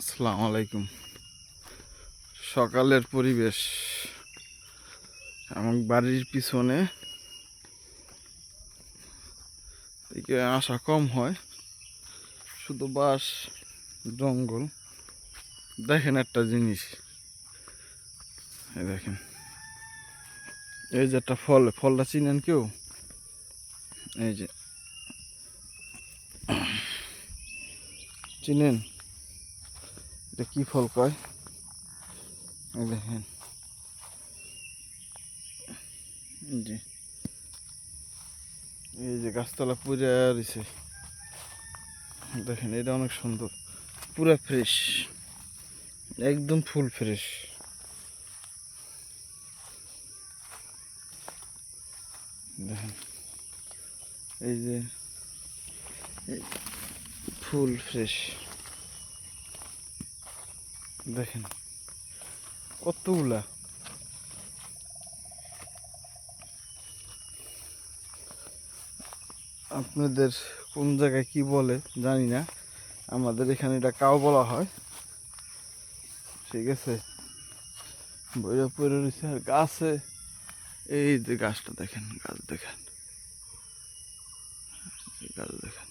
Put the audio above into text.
আসসালামু আলাইকুম। সকালের পরিবেশ। আমার বাড়ির পিছনে এদিকে আসা কম হয়। শুধু বাস জঙ্গল। দেখেন একটা জিনিস। দেখেন। এই যে একটা ফল, ফলটা চিনেন কেউ? এই যে। চিনেন? এটা কি ফল কয়? দেখেন। যে। এই যে গাছতলা পুরা রয়েছে। দেখেন, এটা অনেক সুন্দর। পুরা ফ্রেশ। একদম ফুল ফ্রেশ। দেখেন। এই যে ফুল ফ্রেশ। দেখেন, কতগুলা। আপনাদের কোন জায়গায় কি বলে জানি না। আমাদের এখানে এটা কাউ বলা হয়। ঠিক আছে? বইরা পড়ে আর গাছে। এই যে গাছটা দেখেন, গাছ দেখেন। গাছ দেখেন।